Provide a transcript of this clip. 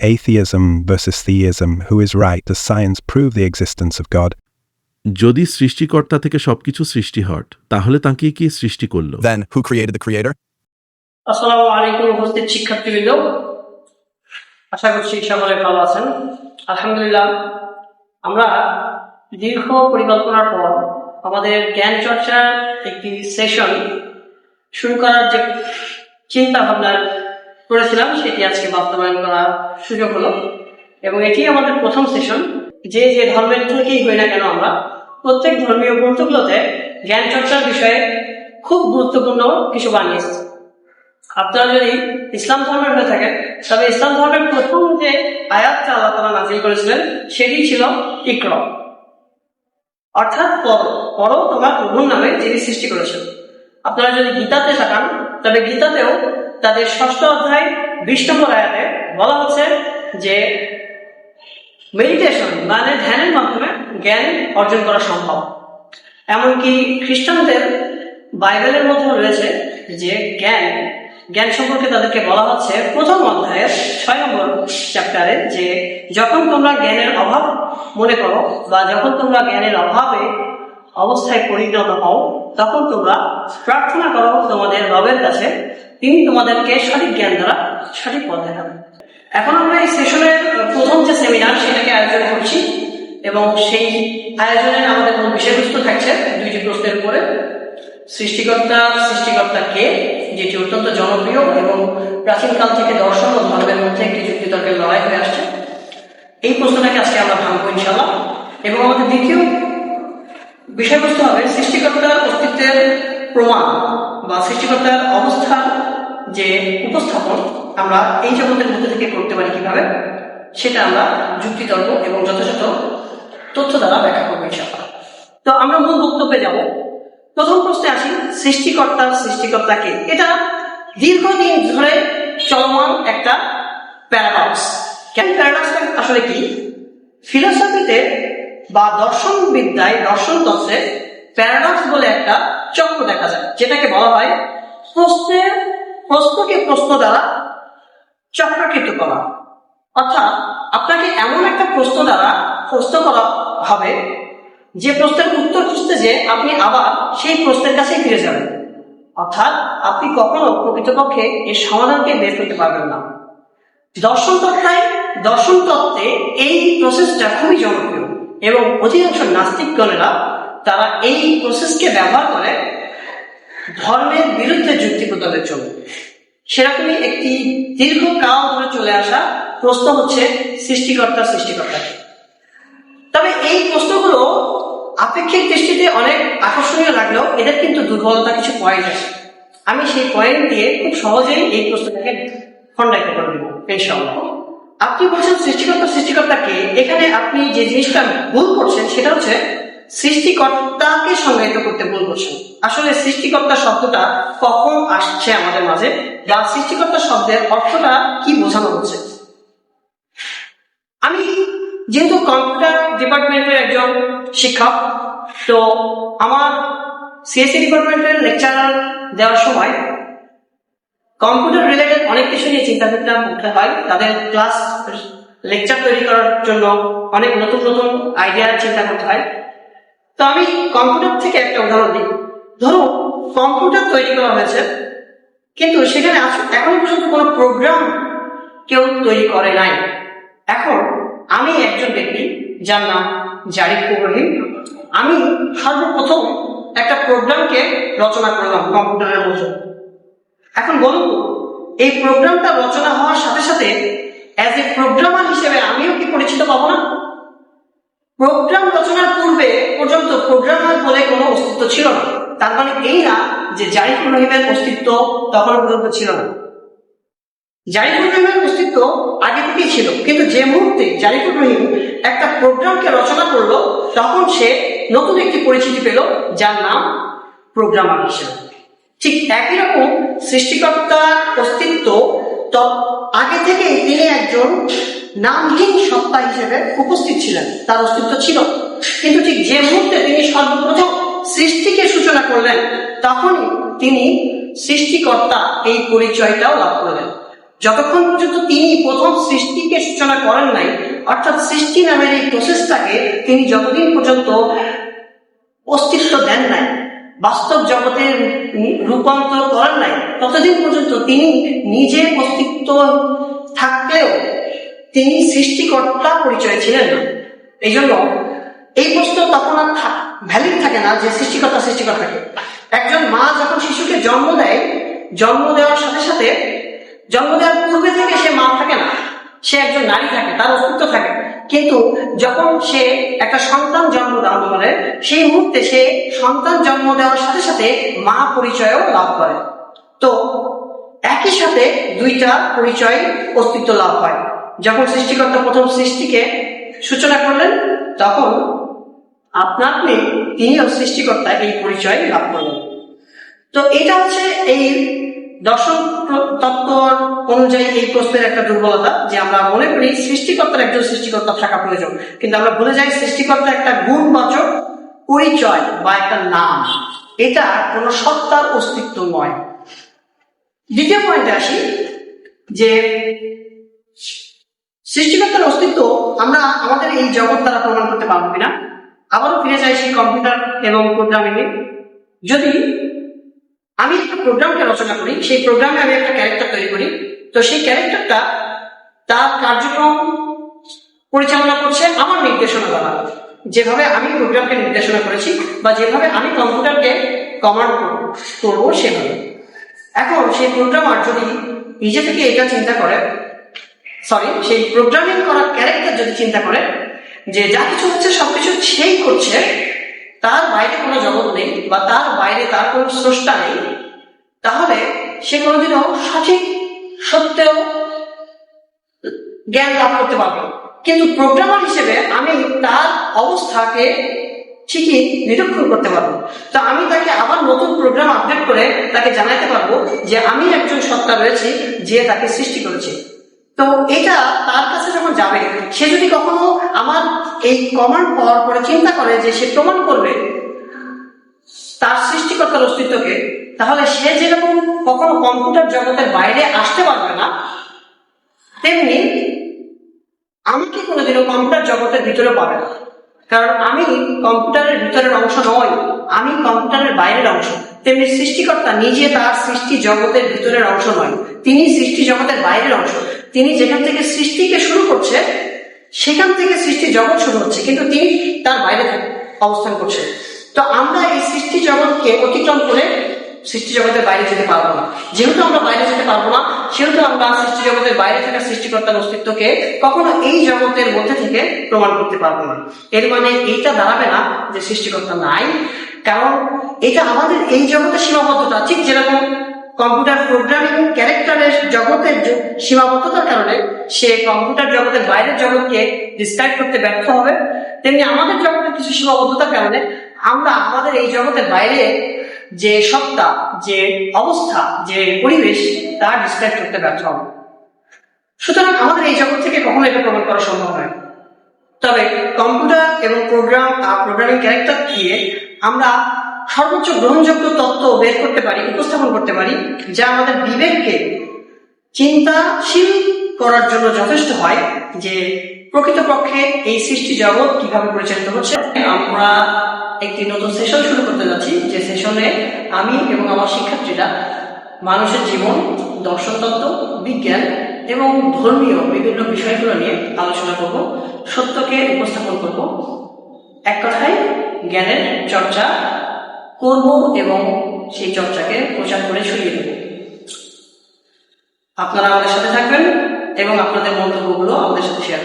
atheism versus theism, who is right? Does science prove the existence of God? যদি সৃষ্টিকর্তা থেকে সবকিছু সৃষ্টি হট তাহলে তাকে কি সৃষ্টি করল Then who created the creator? আসসালামু আলাইকুম উপস্থিত শিক্ষার্থীবৃন্দ আশা করছি সকলে ভালো আছেন আলহামদুলিল্লাহ আমরা দীর্ঘ পরিকল্পনার পর আমাদের জ্ঞান চর্চার একটি সেশন শুরু করার যে চিন্তা ভাবনা করেছিলাম, সেটি আজকে বাস্তবায়ন করার সুযোগ হলো। এবং এটি আমাদের প্রথম সেশন যে যে ধর্মের থেকেই হই না কেন আমরা, প্রত্যেক ধর্মীয় গ্রন্থগুলোতে জ্ঞান চর্চার বিষয়ে খুব গুরুত্বপূর্ণ কিছু বানিয়েছে আপনারা যদি ইসলাম ধর্মের হয়ে থাকেন, তবে ইসলাম ধর্মের প্রথম যে আয়াতটা আল্লাহ তালা নাজিল করেছিলেন, সেটি ছিল ইকর। অর্থাৎ পর পর তোমার প্রভুর নামে যিনি সৃষ্টি করেছেন। আপনারা যদি গীতাতে থাকান, তবে গীতাতেও তাদের ষষ্ঠ অধ্যায় বিশ নম্বর আয়াতে বলা হচ্ছে যে মেডিটেশন মানে ধ্যানের মাধ্যমে জ্ঞান অর্জন করা সম্ভব। এমনকি খ্রিস্টানদের বাইবেলের মধ্যে রয়েছে যে জ্ঞান জ্ঞান সম্পর্কে তাদেরকে বলা হচ্ছে প্রথম অধ্যায়ের ছয় নম্বর চ্যাপ্টারে যে যখন তোমরা জ্ঞানের অভাব মনে করো বা যখন তোমরা জ্ঞানের অভাবে অবস্থায় পরিণত হও, তখন তোমরা প্রার্থনা করো তোমাদের রবের কাছে তিনি তোমাদেরকে সঠিক জ্ঞান দ্বারা সঠিক পথ দেখাবেন। এখন আমরা এই সেশনের প্রথম যে সেমিনার, সেটাকে আয়োজন করছি এবং সেই আয়োজনে আমাদের মূল বিষয়বস্তু থাকছে, দুইটি প্রশ্নের উপরে। সৃষ্টিকর্তা সৃষ্টিকর্তা কে, যেটি অত্যন্ত জনপ্রিয় এবং প্রাচীনকাল থেকে দর্শন ও ধর্মের মধ্যে একটি যুক্তিতর্কের লড়াই হয়ে আসছে। এই প্রশ্নটাকে আজকে আমরা ভাঙবো ইনশাল্লাহ এবং আমাদের দ্বিতীয় বিষয়বস্তু হবে সৃষ্টিকর্তার অস্তিত্বের প্রমাণ। বা সৃষ্টিকর্তার অবস্থার যে উপস্থাপন আমরা এই জগতের মধ্যে থেকে করতে পারি কীভাবে, সেটা আমরা যুক্তিতর্ক এবং যথাযথ তথ্য দ্বারা ব্যাখ্যা করব ইনশাআল্লাহ। তো আমরা মূল বক্তব্যে যাব। প্রথম প্রশ্নে আসি, সৃষ্টিকর্তা সৃষ্টিকর্তাকে। এটা দীর্ঘদিন ধরে চলমান একটা প্যারাডক্স কেন প্যারাডক্সটা আসলে কি? ফিলোসফিতে বা দর্শন বিদ্যায় দর্শন তত্ত্বে প্যারাডক্স বলে একটা চক্র দেখা যায়, যেটাকে বলা হয় প্রশ্নের প্রশ্নকে প্রশ্ন দ্বারা চক্রাকৃত করা। অর্থাৎ আপনাকে এমন একটা প্রশ্ন দ্বারা প্রশ্ন করা হবে, যে প্রশ্নের উত্তর খুঁজতে যে আপনি আবার সেই প্রশ্নের কাছেই ফিরে যাবেন। অর্থাৎ আপনি কখনো প্রকৃতপক্ষে এর সমাধানকে বের করতে পারবেন না। দর্শন তত্ত্বায় দর্শন তত্ত্বে এই প্রসেসটা খুবই জনপ্রিয় এবং অধিকাংশ নাস্তিকগণেরা তারা এই প্রসেসকে ব্যবহার করে ধর্মের বিরুদ্ধে যুক্তি প্রদানের জন্য। সেরকমই একটি দীর্ঘকাল ধরে চলে আসা প্রশ্ন হচ্ছে সৃষ্টিকর্তা সৃষ্টিকর্তাকে তবে এই প্রশ্নগুলো আপেক্ষিক দৃষ্টিতে অনেক আকর্ষণীয় লাগলেও এদের কিন্তু দুর্বলতা কিছু পয়েন্ট আছে। আমি সেই পয়েন্ট দিয়ে খুব সহজেই এই প্রশ্নটাকে খণ্ডায়িত করে দেবো ইনশাআল্লাহ। আপনি বলছেন সৃষ্টিকর্তা সৃষ্টিকর্তাকে এখানে আপনি যে জিনিসটা ভুল করছেন সেটা হচ্ছে সৃষ্টিকর্তাকে সংজ্ঞায়িত করতে ভুল করছেন আসলে সৃষ্টিকর্তা শব্দটা কখন আসছে আমাদের মাঝে, বা সৃষ্টিকর্তা শব্দের অর্থটা কি বোঝানো হচ্ছে? আমি যেহেতু কম্পিউটার ডিপার্টমেন্টের একজন শিক্ষক, তো আমার সিএসসি ডিপার্টমেন্টের লেকচার দেওয়ার সময় কম্পিউটার রিলেটেড অনেক কিছু নিয়ে চিন্তা ভাবনা করতে হয়। তাদের ক্লাস লেকচার তৈরি করার জন্য অনেক নতুন নতুন আইডিয়া চিন্তা করতে হয়। তো আমি কম্পিউটার থেকে একটা উদাহরণ দিই। ধরো, কম্পিউটার তৈরি করা হয়েছে, কিন্তু সেখানে এখন পর্যন্ত কোনো প্রোগ্রাম কেউ তৈরি করে নাই। এখন আমি একজন ব্যক্তি, যার নাম জারিফ ইব্রাহিম। আমি সর্বপ্রথম একটা প্রোগ্রামকে রচনা করলাম কম্পিউটারের মধ্যে। এখন বলুন এই প্রোগ্রামটা রচনা হওয়ার সাথে সাথে অ্যাজ এ প্রোগ্রামার হিসেবে আমিও কি পরিচিত পাবো না? প্রোগ্রাম রচনার পূর্বে পর্যন্ত প্রোগ্রামার বলে কোনো অস্তিত্ব ছিল না। তার মানে এই না যে জারিফ ইব্রাহিমের অস্তিত্ব তখন পর্যন্ত ছিল না। জারিফুল রহিমের অস্তিত্ব আগে থেকেই ছিল, কিন্তু যে মুহূর্তে জারিফুল রহিম একটা প্রোগ্রামকে রচনা করল, তখন সে নতুন একটি পরিচিতি পেল, যার নাম প্রোগ্রামার হিসেবে। ঠিক একই রকম সৃষ্টিকর্তার অস্তিত্ব আগে থেকেই তিনি একজন নামহীন সত্তা হিসেবে উপস্থিত ছিলেন, তার অস্তিত্ব ছিল। কিন্তু ঠিক যে মুহূর্তে তিনি সর্বপ্রথম সৃষ্টিকে সূচনা করলেন, তখনই তিনি সৃষ্টিকর্তা এই পরিচয়টাও লাভ করলেন। যতক্ষণ পর্যন্ত তিনি প্রথম সৃষ্টিকে সূচনা করেন নাই, অর্থাৎ সৃষ্টি নামের এই প্রসেসটাকে তিনি যতদিন পর্যন্ত অস্তিত্ব দেন নাই বাস্তব জগতের রূপান্তর করেন নাই। ততদিন পর্যন্ত তিনি নিজে অস্তিত্ব থাকলেও তিনি সৃষ্টিকর্তা পরিচয় ছিলেন না। এই জন্য এই প্রশ্ন তখন আর ভ্যালিড থাকে না যে সৃষ্টিকর্তা সৃষ্টিকর্তাকে একজন মা যখন শিশুকে জন্ম দেয়, জন্ম দেওয়ার সাথে সাথে, জন্ম দেওয়ার পূর্বে থেকে সে মা থাকে না। সে একজন নারী থাকে, তার অস্তিত্ব থাকে। কিন্তু যখন সে একটা সন্তান জন্ম দান করে, সেই মুহূর্তে সে সন্তান জন্ম দেওয়ার সাথে সাথে মা পরিচয়ও লাভ করে। তো একই সাথে দুইটা পরিচয় অস্তিত্ব লাভ হয়। যখন সৃষ্টিকর্তা প্রথম সৃষ্টিকে সূচনা করলেন, তখন আপনা আপনি, তিনিও সৃষ্টিকর্তা এই পরিচয় লাভ করলেন। তো এটা হচ্ছে এই দর্শন তত্ত্ব অনুযায়ী এই প্রশ্নের একটা দুর্বলতা যে আমরা মনে করি সৃষ্টিকর্তার একজন সৃষ্টিকর্তা থাকা প্রয়োজন। কিন্তু আমরা ভুলে যাই সৃষ্টিকর্তা একটা গুণবাচক পরিচয় বা একটা নাম। এটা কোনো সত্তার অস্তিত্ব নয়। দ্বিতীয় পয়েন্টে আসি যে সৃষ্টিকর্তার অস্তিত্ব আমরা আমাদের এই জগৎ দ্বারা প্রমাণ করতে পারব কিনা? আবারও ফিরে যাই সেই কম্পিউটার এবং প্রোগ্রামিং যদি আমি একটা প্রোগ্রামকে রচনা করি, সেই প্রোগ্রামে আমি একটা ক্যারেক্টার তৈরি করি। তো সেই ক্যারেক্টারটা তার কার্যক্রম পরিচালনা করছে আমার নির্দেশনা দ্বারা যেভাবে আমি প্রোগ্রামকে নির্দেশনা করেছি বা যেভাবে আমি কম্পিউটারকে কমান্ড করব সেভাবে। এখন সেই প্রোগ্রামার যদি নিজে থেকে এটা চিন্তা করে সরি সেই প্রোগ্রামিং করা ক্যারেক্টার যদি চিন্তা করে যে যা কিছু হচ্ছে সবকিছু সেই করছে তার বাইরে কোনো জগৎ নেই বা তার বাইরে তার কোনো স্রষ্টা নেই, তাহলে সে কোনোদিনও সঠিক সত্যেও জ্ঞান লাভ করতে পারবে। কিন্তু প্রোগ্রামার হিসেবে আমি তার অবস্থাকে ঠিকই নিরীক্ষণ করতে পারব। তো আমি তাকে আবার নতুন প্রোগ্রাম আপডেট করে তাকে জানাতে পারব যে আমি একজন সত্তা রয়েছে যে তাকে সৃষ্টি করেছে। তো এটা তার যাবে। সে যদি কখনো আমার এই কমান্ড পাওয়ার পরে চিন্তা করে যে সে প্রমাণ করবে তার সৃষ্টিকর্তার অস্তিত্বকে, তাহলে সে যেরকম কখনো কম্পিউটার জগতের বাইরে আসতে পারবে না, তেমনি আমাকে কোনোদিনও কম্পিউটার জগতের ভিতরে পাবে না। কারণ আমি কম্পিউটারের ভিতরের অংশ নই, আমি কম্পিউটারের বাইরের অংশ। তেমনি সৃষ্টিকর্তা নিজে তার সৃষ্টি জগতের ভিতরের অংশ নয়, তিনি সৃষ্টি জগতের বাইরের অংশ। তিনি যেখান থেকে সৃষ্টিকে শুরু করছে, সেখান থেকে সৃষ্টি জগৎ শুরু হচ্ছে, কিন্তু তিনি তার বাইরে অবস্থান করছে। তো আমরা এই সৃষ্টি জগৎকে অতিক্রম করে সৃষ্টি জগতের বাইরে যেতে পারব না। যেহেতু আমরা বাইরে যেতে পারব না, সেহেতু আমরা সৃষ্টি জগতের বাইরে থাকা সৃষ্টিকর্তার অস্তিত্বকে কখনো এই জগতের মধ্যে থেকে প্রমাণ করতে পারব না। এর মানে এইটা দাঁড়াবে না যে সৃষ্টিকর্তা নাই, কারণ এটা আমাদের এই জগতের সীমাবদ্ধতা। ঠিক যেরকম কম্পিউটার প্রোগ্রামিং ক্যারেক্টারের জগতের সীমাবদ্ধতার কারণে সে কম্পিউটার জগতের বাইরের জগৎকে ডিসক্রাইব করতে ব্যর্থ হবে। তেমনি আমাদের জগতের কিছু সীমাবদ্ধতার কারণে আমরা আমাদের এই জগতের বাইরে যে সত্তা, যে অবস্থা, যে পরিবেশ, তা ডিসক্রাইব করতে ব্যর্থ হবে। সুতরাং আমাদের এই জগৎ থেকে কখনো এটা প্রমাণ করা সম্ভব নয়। তবে কম্পিউটার এবং প্রোগ্রাম প্রোগ্রামিং ক্যারেক্টার দিয়ে আমরা সর্বোচ্চ গ্রহণযোগ্য তত্ত্ব বের করতে পারি, উপস্থাপন করতে পারি, যা আমাদের বিবেককে চিন্তাশীল করার জন্য যথেষ্ট হয় যে প্রকৃতপক্ষে এই সৃষ্টি জগৎ কীভাবে পরিচালিত হচ্ছে। আমরা একটি নতুন সেশন শুরু করতে যাচ্ছি। যে সেশনে আমি এবং আমার শিক্ষার্থীরা মানুষের জীবন দর্শনতত্ত্ব বিজ্ঞান এবং ধর্মীয় বিভিন্ন বিষয়গুলো নিয়ে আলোচনা করব, সত্যকে উপস্থাপন করব। এক কথায় জ্ঞানের চর্চা করব এবং সেই চর্চাকে প্রচার করে ছড়িয়ে দেব। আপনারা আমাদের সাথে থাকবেন এবং আপনাদের মন্তব্যগুলো আমাদের সাথে শেয়ার